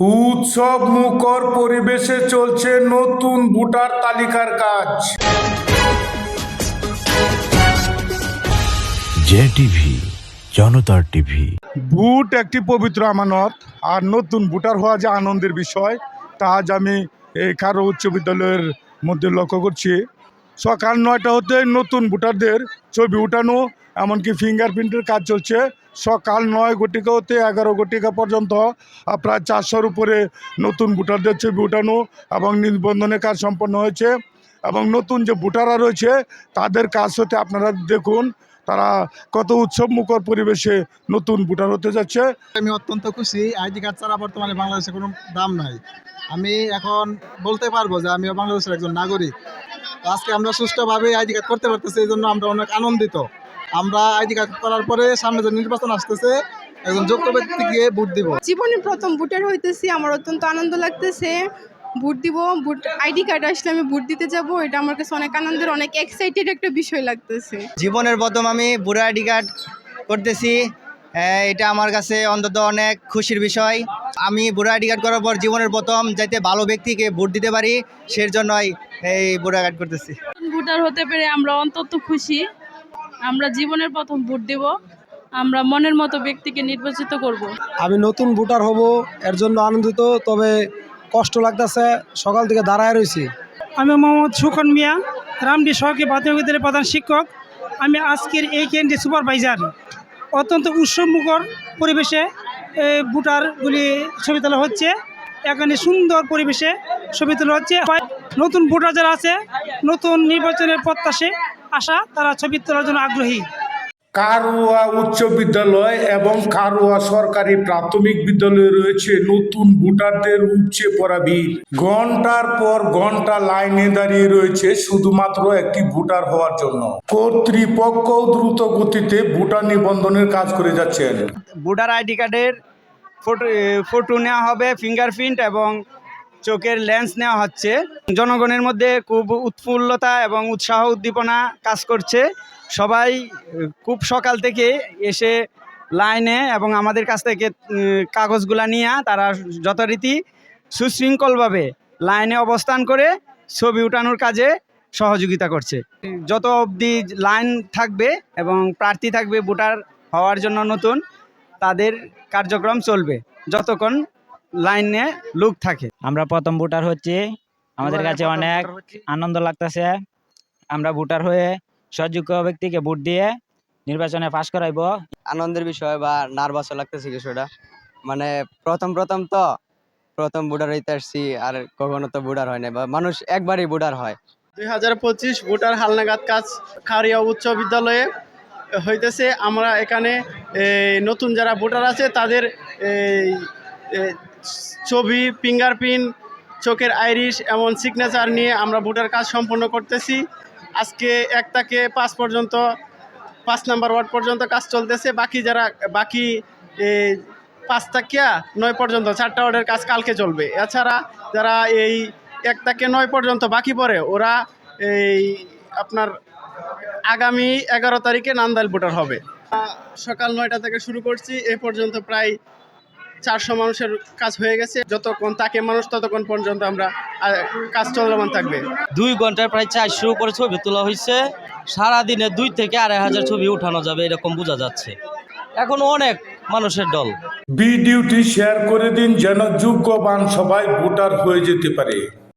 উৎসব মুখর পরিবেশে চলছে নতুন ভোটার তালিকার কাজ। জে টিভি জনতার টিভি। ভোট একটি পবিত্র আমানত আর নতুন ভোটার হওয়া যে আনন্দের বিষয় তা আজ আমি এই কারও উচ্চ বিদ্যালয়ের মধ্যে লক্ষ্য করছি। সকাল নয়টা হতে নতুন ভোটারদের ছবি উঠানো এমনকি ফিঙ্গারপ্রিন্টের কাজ চলছে। সকাল নয় ঘটিকা হতে এগারো ঘটিকা পর্যন্ত। প্রায় চারশোর উপরে নতুন ভোটারদের ছবি উঠানো এবং নিবন্ধনের কাজ সম্পন্ন হয়েছে এবং নতুন যে ভোটাররা রয়েছে, তাদের কাজ হতে আপনারা দেখুন, তারা কত উৎসব মুখর পরিবেশে নতুন ভোটার হতে যাচ্ছে। আমি অত্যন্ত খুশি আইডি কার্ড ছাড়া বর্তমানে বাংলাদেশে কোনো দাম নাই। আমি এখন বলতে পারব যে আমি বাংলাদেশের একজন নাগরিক। আজকে আমরা সুষ্ঠুভাবে আইডি কার্ড করতে পারতেছি, এই জন্য আমরা অনেক আনন্দিত। আমরা আইডি কার্ড করার পরে সামনে যে নির্বাচন আসতেছে একজন যোগ্য ব্যক্তিকে ভোট দিব। জীবনে প্রথম ভোটার হইতেছি আমার অত্যন্ত আনন্দ লাগতেছে। ভোট দিব ভোট আইডি কার্ড আসলে আমি ভোট দিতে যাব এটা আমার কাছে অনেক আনন্দের অনেক এক্সাইটেড একটা বিষয় লাগতেছে। জীবনের প্রথম আমি বুড়ো আইডি কার্ড করতেছি এটা আমার কাছে অন্তত অনেক খুশির বিষয়। আমি বুড়ো আইডি কার্ড করার পর জীবনের প্রথম যাতে ভালো ব্যক্তিকে ভোট দিতে পারি সের জন্যই এই বুড়ো কার্ড করতেছি। ভোটার হতে পেরে আমরা অন্তত খুশি। আমরা জীবনের প্রথম ভোট দেব আমরা মনের মতো ব্যক্তিকে নির্বাচিত করব। আমি নতুন ভোটার হব এর জন্য আনন্দিত তবে কষ্ট লাগতেছে সকাল থেকে দাঁড়ায় রয়েছি আমি মোহাম্মদ সুখন মিয়া রামডি সহকারী প্রাথমিক বিদ্যালয়ের প্রধান শিক্ষক। আমি আজকের এই কেন্দ্রে সুপারভাইজার। অত্যন্ত উৎসবমুখর পরিবেশে এ, ভোটারগুলি ছবি তোলা হচ্ছে। এখানে সুন্দর পরিবেশে ছবি তোলা হচ্ছে। নতুন ভোটার যারা আছে নতুন নির্বাচনের প্রত্যাশে আসা তারা ছবি তোলার জন্য আগ্রহী। কারুয়া উচ্চ বিদ্যালয় এবং কারুয়া সরকারি প্রাথমিক বিদ্যালয়ে রয়েছে নতুন ভোটারদের উপচে পড়া ভিড়। ঘণ্টার পর ঘণ্টা লাইনে দাঁড়িয়ে রয়েছে শুধুমাত্র একটি ভোটার হওয়ার জন্য। কর্তৃপক্ষ দ্রুত গতিতে ভোটার নিবন্ধনের কাজ করে যাচ্ছেন। ভোটার আইডি কার্ডের ফটো ফটো নেওয়া হবে ফিঙ্গারপ্রিন্ট এবং চোখের লেন্স নেওয়া হচ্ছে। জনগণের মধ্যে খুব উৎফুল্লতা এবং উৎসাহ উদ্দীপনা কাজ করছে। সবাই খুব সকাল থেকে এসে লাইনে এবং আমাদের কাছ থেকে কাগজগুলা নিয়ে তারা যথারীতি সুশৃঙ্খলভাবে লাইনে অবস্থান করে ছবি উঠানোর কাজে সহযোগিতা করছে। যত অবধি লাইন থাকবে এবং প্রার্থী থাকবে ভোটার হওয়ার জন্য নতুন, তাদের কার্যক্রম চলবে, যতক্ষণ লাইনে লোক থাকে। আমরা প্রথম ভোটার হচ্ছি। আমাদের কাছে অনেক আনন্দ লাগতেছে। আমরা ভোটার হয়ে সযোগ্য ব্যক্তিকে ভোট দিয়ে নির্বাচনে পাশ করাইব। আনন্দের বিষয় বা নার্ভাসও লাগতেছে কিছুটা। মানে প্রথম প্রথম তো প্রথম বুডার হইতে আসছি আর কখনো তো বুডার হয় না বা মানুষ একবারই বুডার হয়। দুই হাজার পঁচিশ ভোটার হালনাগাদ কাজ খারিয়া উচ্চ বিদ্যালয়ে হইতেছে। আমরা এখানে এই, নতুন যারা ভোটার আছে তাদের ছবি, ফিঙ্গারপ্রিন্ট, চোখের আইরিশ, এমন সিগনেচার নিয়ে আমরা ভোটার কাজ সম্পন্ন করতেছি। আজকে এক থেকে পাঁচ পর্যন্ত, পাঁচ নাম্বার ওয়ার্ড পর্যন্ত কাজ চলতেছে। বাকি যারা, বাকি পাঁচ থেকে নয় পর্যন্ত, চারটা ওয়ার্ডের কাজ কালকে চলবে। এছাড়া যারা এই এক তাকে নয় পর্যন্ত বাকি পড়ে, ওরা এই আপনার আগামী এগারো তারিখে নান্দাইল ভোটার হবে। সকাল নয়টা থেকে শুরু করছি। এ পর্যন্ত প্রায় চারশো মানুষের কাজ হয়ে গেছে। যতক্ষণ তাকে মানুষ ততক্ষণ পর্যন্ত আমরা কাজ চলমান থাকবে। দুই ঘন্টায় প্রায় চারশো করে ছবি তোলা হয়েছে। সারাদিনে দুই থেকে আড়াই হাজার ছবি উঠানো যাবে এরকম বোঝা যাচ্ছে। এখন অনেক মানুষের দল। বি ডিউটি শেয়ার করে দিন যেন যোগ্য যোগ্যবান সবাই ভোটার হয়ে যেতে পারে।